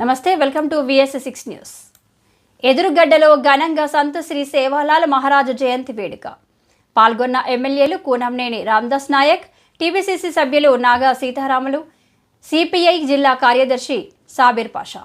నమస్తే welcome to V S six news ఎదురుగడ్డలో ఘనంగా సంత శ్రీ సేవాలాల్ మహారాజు జయంతి వేడుక. పాల్గొన్న ఎమ్మెల్యేలు కూనంనేని రామ్దాస్ నాయక్ టీపీసీసీ సభ్యులు నాగా సీతారాములు సిపిఐ జిల్లా కార్యదర్శి సాబిర్ పాషా.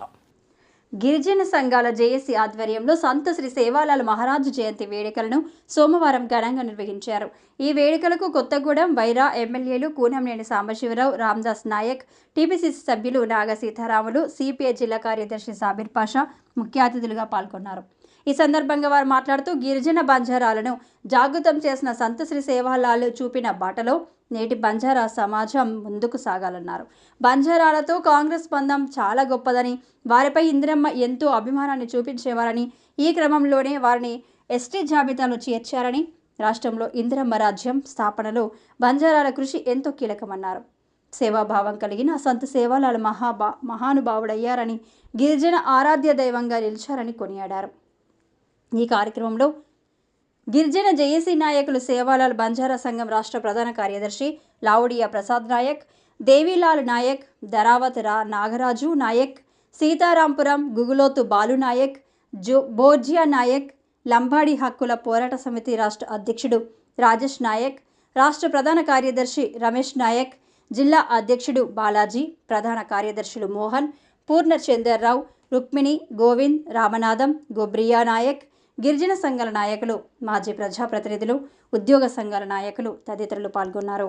గిరిజన సంఘాల జేఏసీ ఆధ్వర్యంలో సంత శ్రీ సేవాలాల్ మహారాజు జయంతి వేడుకలను సోమవారం ఘనంగా నిర్వహించారు. ఈ వేడుకలకు కొత్తగూడెం వైరా ఎమ్మెల్యేలు కూనంనేని సాంబశివరావు రామ్దాస్ నాయక్ టీపీసీసీ సభ్యులు నాగ సీతారాములు సిపిఐ జిల్లా కార్యదర్శి సాబిర్ పాషా ముఖ్య అతిథులుగా పాల్గొన్నారు. ఈ సందర్భంగా వారు మాట్లాడుతూ గిరిజన బంజారాలను జాగృతం చేసిన సంత శ్రీ సేవాలాల్ చూపిన బాటలో నేటి బంజారా సమాజం ముందుకు సాగాలన్నారు. బంజారాలతో కాంగ్రెస్ బంధం చాలా గొప్పదని వారిపై ఇందిరమ్మ ఎంతో అభిమానాన్ని చూపించేవారని ఈ క్రమంలోనే వారిని ఎస్టీ జాబితాలో చేర్చారని రాష్ట్రంలో ఇందిరమ్మ రాజ్యం స్థాపనలో బంజారాల కృషి ఎంతో కీలకమన్నారు. సేవాభావం కలిగిన సంత సేవాలాల మహాబా మహానుభావుడయ్యారని గిరిజన ఆరాధ్య దైవంగా నిలిచారని కొనియాడారు. ఈ కార్యక్రమంలో గిరిజన జేఏసీ నాయకులు సేవాలాల్ బంజారా సంఘం రాష్ట్ర ప్రధాన కార్యదర్శి లావుడియా ప్రసాద్ నాయక్ దేవీలాల్ నాయక్ ధరావత్ రా నాగరాజు నాయక్ సీతారాంపురం గుగులోతు బాలు నాయక్ జో బోర్జియా నాయక్ లంబాడి హక్కుల పోరాట సమితి రాష్ట్ర అధ్యక్షుడు రాజేష్ నాయక్ రాష్ట్ర ప్రధాన కార్యదర్శి రమేష్ నాయక్ జిల్లా అధ్యక్షుడు బాలాజీ ప్రధాన కార్యదర్శులు మోహన్ పూర్ణచందర్రావు రుక్మిణి గోవింద్ రామనాథం గోబ్రియా నాయక్ గిరిజన సంఘాల నాయకులు మాజీ ప్రజాప్రతినిధులు ఉద్యోగ సంఘాల నాయకులు తదితరులు పాల్గొన్నారు.